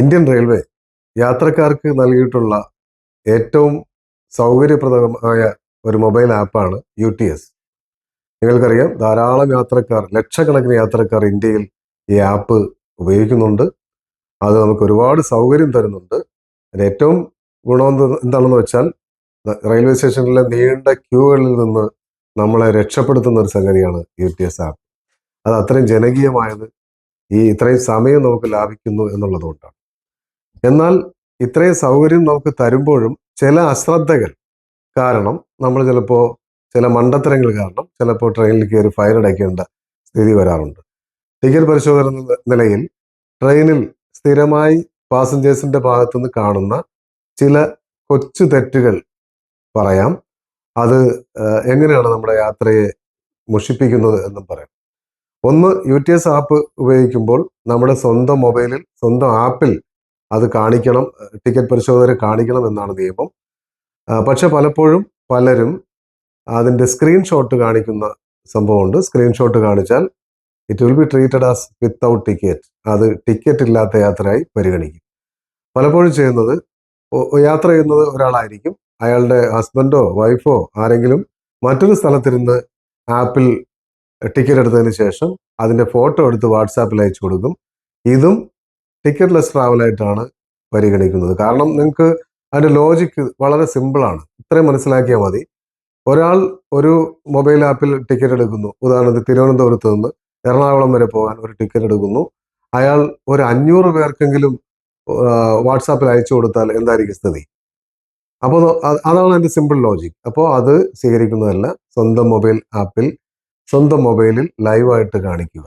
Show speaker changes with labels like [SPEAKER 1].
[SPEAKER 1] Indian railway യാത്രക്കാർക്ക് നൽകിയിട്ടുള്ള ഏറ്റവും സൗകര്യപ്രദമായ ഒരു മൊബൈൽ ആപ്പാണ് യു ടി എസ്. നിങ്ങൾക്കറിയാം ധാരാളം യാത്രക്കാർ ലക്ഷക്കണക്കിന് യാത്രക്കാർ ഇന്ത്യയിൽ ഈ ആപ്പ് ഉപയോഗിക്കുന്നുണ്ട്. അത് നമുക്ക് ഒരുപാട് സൗകര്യം തരുന്നുണ്ട്. അതിന് ഏറ്റവും ഗുണം എന്ത് എന്താണെന്ന് വെച്ചാൽ റെയിൽവേ സ്റ്റേഷനിലെ നീണ്ട ക്യൂകളിൽ നിന്ന് നമ്മളെ രക്ഷപ്പെടുത്തുന്ന ഒരു സംഗതിയാണ് യു ടി എസ് ആപ്പ്. അത് അത്രയും ജനകീയമായത് ഈ ഇത്രയും സമയം നമുക്ക് ലാഭിക്കുന്നു എന്നുള്ളതുകൊണ്ടാണ്. എന്നാൽ ഇത്രയും സൗകര്യം നമുക്ക് തരുമ്പോഴും ചില അശ്രദ്ധകൾ കാരണം നമ്മൾ ചിലപ്പോൾ ചില മണ്ടത്തരങ്ങൾ കാരണം ചിലപ്പോൾ ട്രെയിനിൽ കയറി ഫയർ അടയ്ക്കേണ്ട സ്ഥിതി വരാറുണ്ട്. ടിക്കറ്റ് പരിശോധന നിലയിൽ ട്രെയിനിൽ സ്ഥിരമായി പാസഞ്ചേഴ്സിന്റെ ഭാഗത്തുനിന്ന് കാണുന്ന ചില കൊച്ചു തെറ്റുകൾ പറയാം. അത് എങ്ങനെയാണ് നമ്മുടെ യാത്രയെ മുഷിപ്പിക്കുന്നത് എന്നും പറയാം. ഒന്ന് യു ടി എസ് ആപ്പ് ഉപയോഗിക്കുമ്പോൾ നമ്മുടെ സ്വന്തം മൊബൈലിൽ സ്വന്തം ആപ്പിൽ അത് കാണിക്കണം ടിക്കറ്റ് പരിശോധന കാണിക്കണം എന്നാണ് നിയമം. പക്ഷെ പലപ്പോഴും പലരും അതിന്റെ സ്ക്രീൻഷോട്ട് കാണിക്കുന്ന സംഭവമുണ്ട്. സ്ക്രീൻഷോട്ട് കാണിച്ചാൽ it will be treated as without ticket അത് ടിക്കറ്റ് ഇല്ലാത്ത യാത്രയായി പരിഗണിക്കും. പലപ്പോഴും ചെയ്യുന്നത് യാത്ര ചെയ്യുന്നത് ഒരാളായിരിക്കും. അയാളുടെ ഹസ്ബൻഡോ വൈഫോ ആരെങ്കിലും മറ്റൊരു സ്ഥലത്തിരുന്ന് ആപ്പിൽ ടിക്കറ്റ് എടുത്തതിന് ശേഷം അതിന്റെ ഫോട്ടോ എടുത്ത് വാട്സാപ്പിൽ അയച്ചു കൊടുക്കും. ഇതും ടിക്കറ്റ് ട്രാവൽ ട്രാവലായിട്ടാണ് പരിഗണിക്കുന്നത്. കാരണം നിങ്ങൾക്ക് അതിന്റെ ലോജിക്ക് വളരെ സിമ്പിളാണ് ഇത്രയും മനസ്സിലാക്കിയാൽ മതി. ഒരാൾ ഒരു മൊബൈൽ ആപ്പിൽ ടിക്കറ്റ് എടുക്കുന്നു. ഉദാഹരണത്തിന് തിരുവനന്തപുരത്ത് നിന്ന് എറണാകുളം വരെ പോകാൻ ഒരു ടിക്കറ്റ് എടുക്കുന്നു. അയാൾ ഒരു അഞ്ഞൂറ് പേർക്കെങ്കിലും വാട്സാപ്പിൽ അയച്ചു കൊടുത്താൽ എന്തായിരിക്കും സ്ഥിതി? അപ്പോൾ അതാണ് അതിന്റെ സിമ്പിൾ ലോജിക് അപ്പോൾ അത് സ്വീകരിക്കുന്നതല്ല. സ്വന്തം മൊബൈൽ ആപ്പിൽ സ്വന്തം മൊബൈലിൽ ലൈവായിട്ട് കാണിക്കുക.